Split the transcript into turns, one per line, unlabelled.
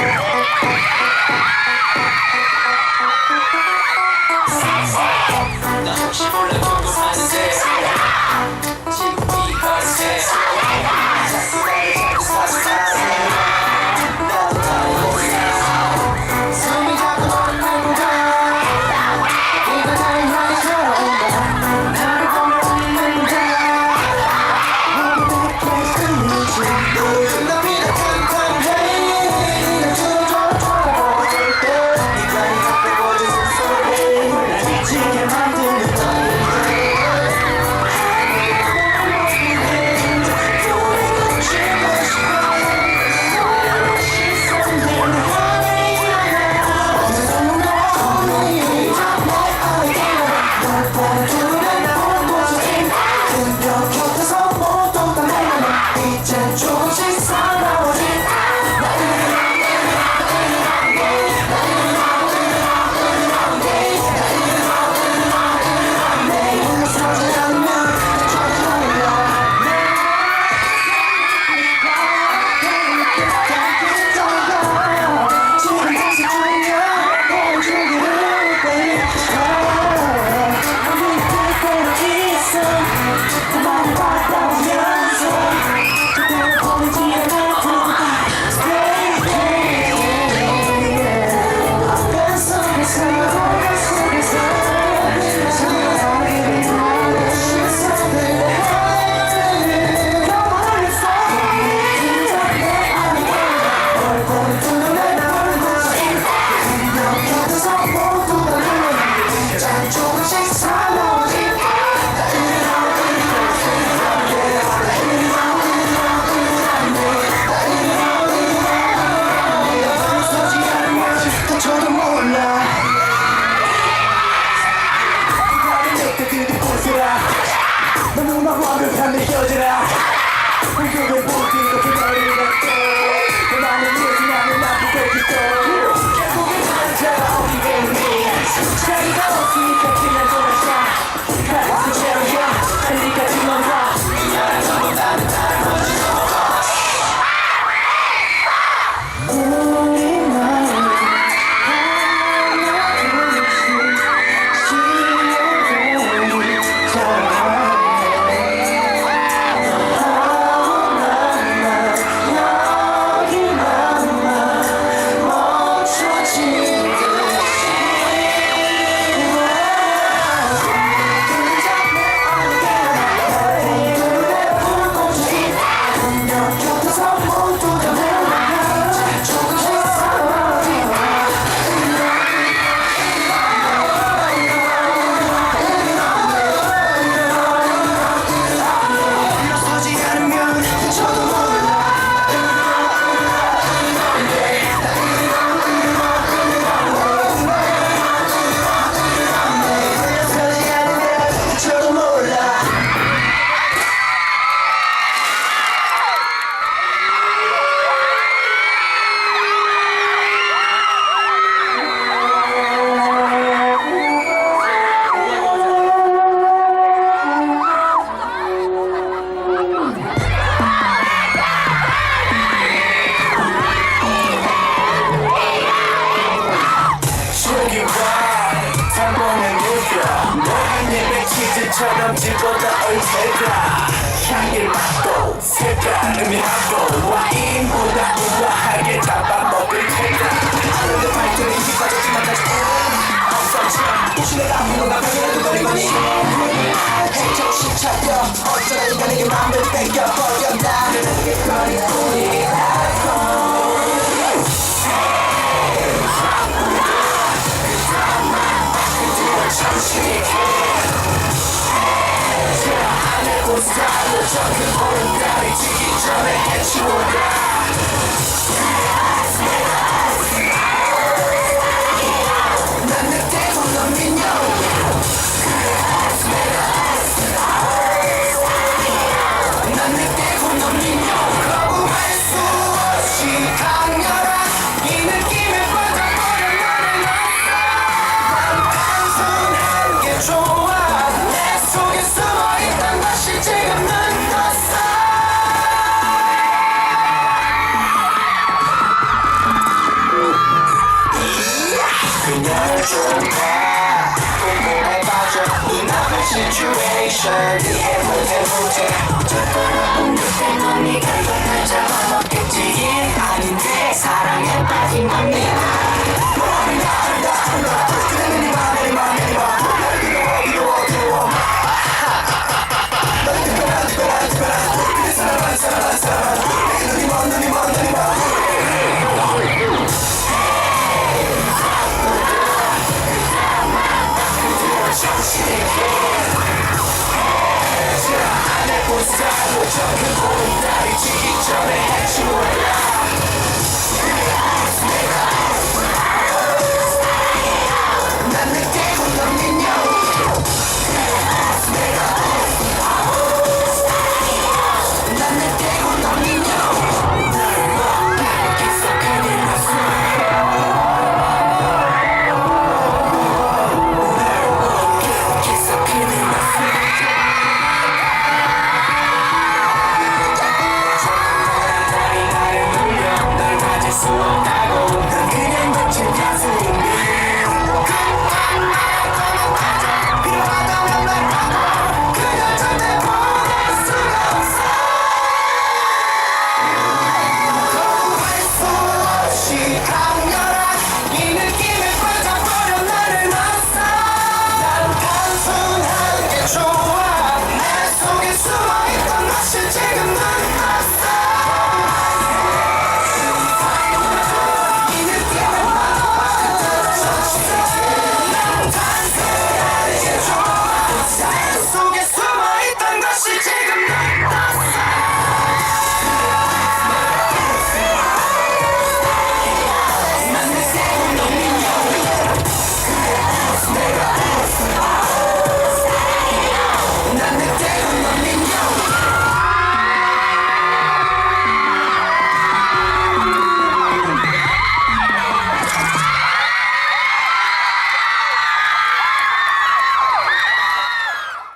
Yeah! 꽃처럼 질보다온 새가 향기를 맡고 색깔 의미하고 와인보다 I'm stop. The truck is rolling down, trying to get you and I. Yeah, yeah. situation. 네 이해 못해 문제. 어쩔거나 옮겼을 건 네가 이걸 날 잡아먹겠지. 일 아닌데 사랑에 빠진 건네 적은 고민들이 지기 전에 해주어야